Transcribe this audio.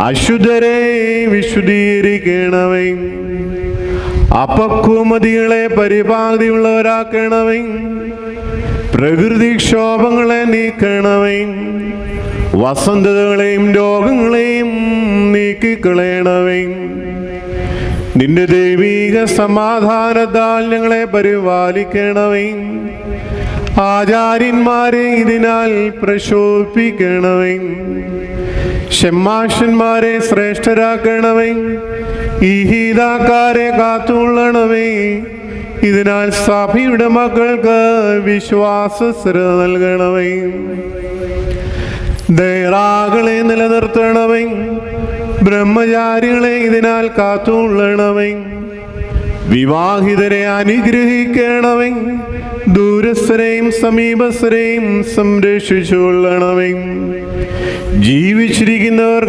അശുദ്ധരെ വിശുദ്ധീകരിക്കണമേ. അപക്വമതികളെ പരിപാതിയുള്ളവരാക്കണമേ പ്രകൃതിക്ഷോഭങ്ങളെ നീക്കണമേ. വസന്തതകളെയും രോഗങ്ങളെയും നീക്കിക്കളയണമേ. നിന്റെ ദൈവീക സമാധാനത്താൽ ഞങ്ങളെ പരിപാലിക്കണമേ. ആചാര്യന്മാരെ ഇതിനാൽ പ്രശോഭിക്കണമേ. ഷെമ്മാഷന്മാരെ ശ്രേഷ്ഠരാക്കണമേ ഈ ഹീതാക്കാരെ കാത്തുകൊള്ളണമേ. ഇതിനാൽ സഭയുടെ മക്കൾക്ക് വിശ്വാസ സ്ഥിരത നൽകണമേ. ദയറാകളെ നിലനിർത്തണമേ. ബ്രഹ്മചാരികളെ ഇതിനാൽ കാത്തുകൊള്ളണമേ. വിവാഹിതരെ അനുഗ്രഹിക്കണമേ. ദൂരസ്ഥരെയും സമീപസ്ഥരെയും സംരക്ഷിച്ചുകൊള്ളണമേ. ജീവിച്ചിരിക്കുന്നവർ